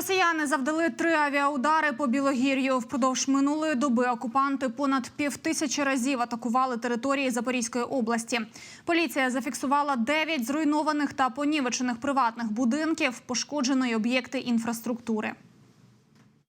Росіяни завдали три авіаудари по Білогір'ю. Впродовж минулої доби окупанти понад півтисячі разів атакували території Запорізької області. Поліція зафіксувала дев'ять зруйнованих та понівечених приватних будинків, пошкодженої об'єкти інфраструктури.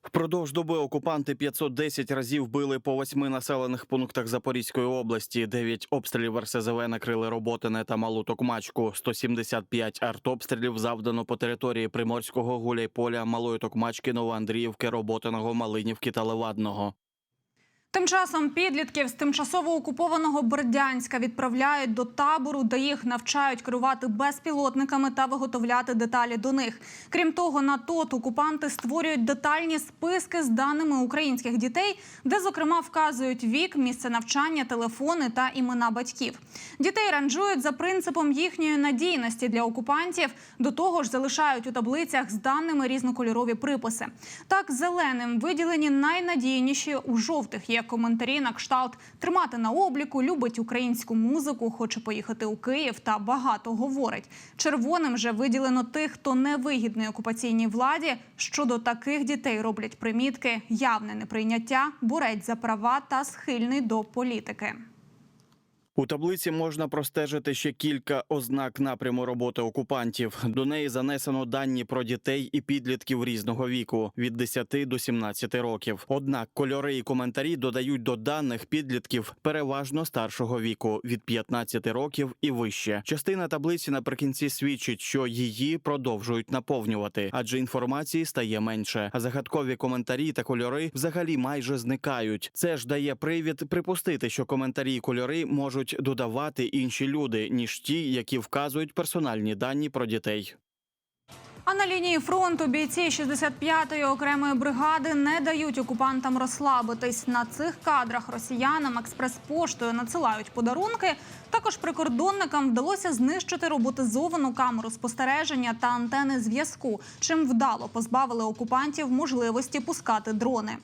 Впродовж доби окупанти 510 разів били по восьми населених пунктах Запорізької області. Дев'ять обстрілів РСЗВ накрили Роботине та Малу Токмачку. 175 артобстрілів завдано по території Приморського, Гуляйполя, Малої Токмачки, Новоандріївки, Роботиного, Малинівки та Левадного. Тим часом підлітків з тимчасово окупованого Бердянська відправляють до табору, де їх навчають керувати безпілотниками та виготовляти деталі до них. Крім того, на ТОТ окупанти створюють детальні списки з даними українських дітей, де зокрема вказують вік, місце навчання, телефони та імена батьків. Дітей ранжують за принципом їхньої надійності для окупантів. До того ж, залишають у таблицях з даними різнокольорові приписи. Так, зеленим виділені найнадійніші у жовтих є коментарі на кшталт тримати на обліку, любить українську музику, хоче поїхати у Київ та багато говорить. Червоним же виділено тих, хто невигідний окупаційній владі. Щодо таких дітей роблять примітки явне неприйняття, бурець за права та схильний до політики. У таблиці можна простежити ще кілька ознак напряму роботи окупантів. До неї занесено дані про дітей і підлітків різного віку від 10 до 17 років. Однак кольори і коментарі додають до даних підлітків переважно старшого віку від 15 років і вище. Частина таблиці наприкінці свідчить, що її продовжують наповнювати, адже інформації стає менше. А загадкові коментарі та кольори взагалі майже зникають. Це ж дає привід припустити, що коментарі і кольори можуть додавати інші люди, ніж ті, які вказують персональні дані про дітей. А на лінії фронту бійці 65-ї окремої бригади не дають окупантам розслабитись. На цих кадрах росіянам експрес-поштою надсилають подарунки. Також прикордонникам вдалося знищити роботизовану камеру спостереження та антени зв'язку, чим вдало позбавили окупантів можливості пускати дрони.